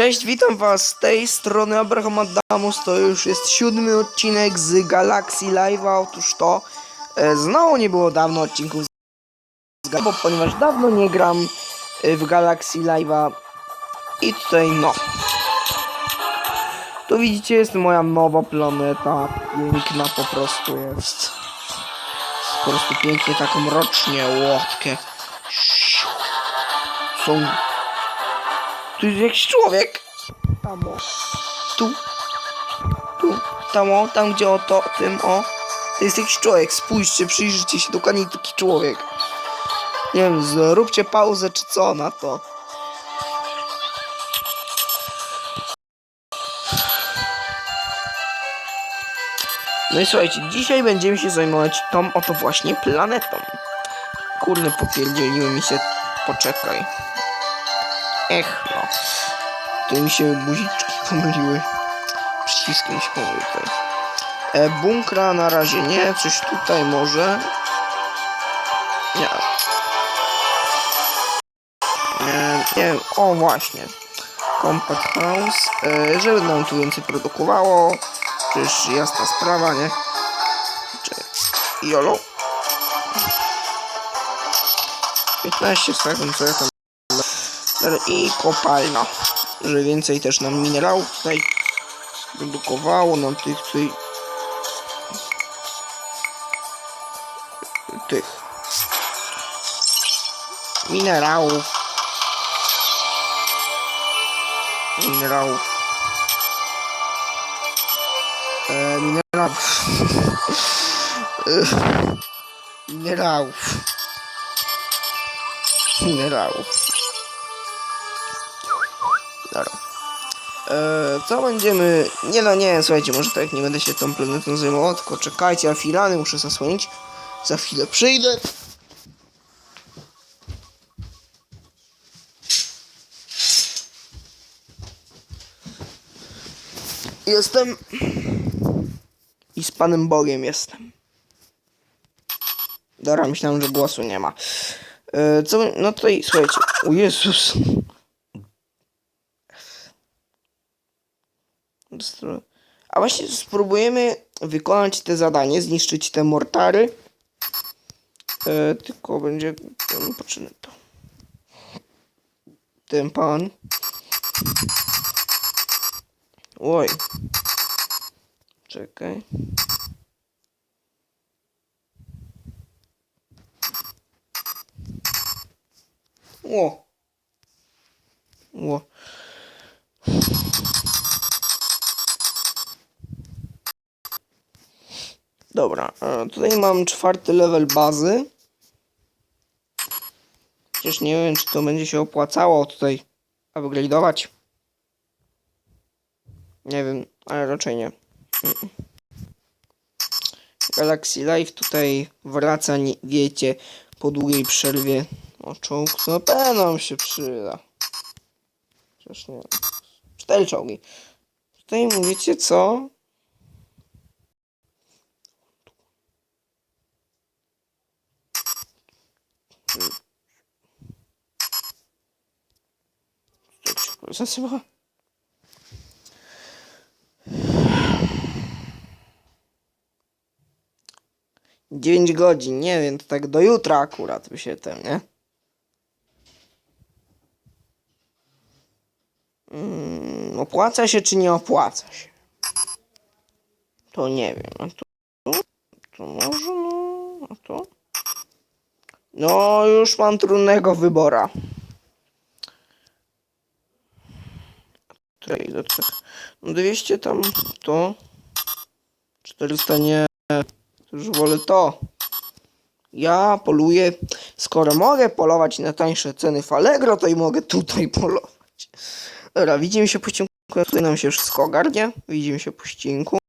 Cześć, witam was z tej strony Abraham Adamus. To już jest siódmy odcinek z Galaxy Live'a. Otóż to e, znowu nie było dawno odcinków z Ga- bo ponieważ dawno nie gram e, w Galaxy Live'a. I tutaj no. Tu widzicie jest moja nowa planeta. Piękna po prostu jest. Po prostu pięknie taką mrocznie łotkę. Są tu jest jakiś człowiek. Tam o. Tu. Tu. Tam o. Tam gdzie o to. Tym o. To jest jakiś człowiek. Spójrzcie, przyjrzyjcie się dokładnie taki człowiek. Nie wiem, zróbcie pauzę czy co na to. No i słuchajcie, dzisiaj będziemy się zajmować tą oto właśnie planetą. Kurde, popierdzieliły mi się. Poczekaj. Ech, no. Tu mi się guziczki pomyliły. Przyciski mi się pomyliły tutaj. E, bunkra na razie nie. Coś tutaj może. Nie. Nie, nie wiem. O, właśnie. Compact House. E, żeby nam tu więcej produkowało. Przecież jasna sprawa, nie? Czekaj. Jolo. 15 sekund, co ja tam i kopalnia, że więcej też nam minerałów tutaj produkowało nam tych tutaj tych minerałów. Minerałów. E, minerałów. Minerałów. Minerałów co będziemy... Nie no, nie, słuchajcie, może tak nie będę się tą planetą zajmował, tylko czekajcie, a filany muszę zasłonić. Za chwilę przyjdę. Jestem... I z Panem Bogiem jestem. Dobra, myślałem, że głosu nie ma. Eee, co... No tutaj, słuchajcie. O Jezus. A właśnie spróbujemy wykonać te zadanie, zniszczyć te mortary. E, tylko będzie potrzebne to. Ten pan. Oj. Czekaj. Ło. Ło. Dobra, e, tutaj mam czwarty level bazy. Przecież nie wiem, czy to będzie się opłacało tutaj upgrade'ować. Nie wiem, ale raczej nie. Galaxy Life tutaj wraca, nie, wiecie, po długiej przerwie. O, czołg to pewno nam się przyda. Chociaż nie. Cztery czołgi. Tutaj mówicie co? Jak się zasyła? Dziewięć godzin, nie wiem, to tak do jutra akurat by się ten, nie? Mm, opłaca się czy nie opłaca się? To nie wiem, a to, to może no, a to? No, już mam trudnego wybora. Trzech. No 200 tam to. 400 nie. Już wolę to. Ja poluję. Skoro mogę polować na tańsze ceny w Allegro, to i mogę tutaj polować. Dobra, widzimy się po ściinku. Tutaj nam się wszystko ogarnie. Widzimy się po.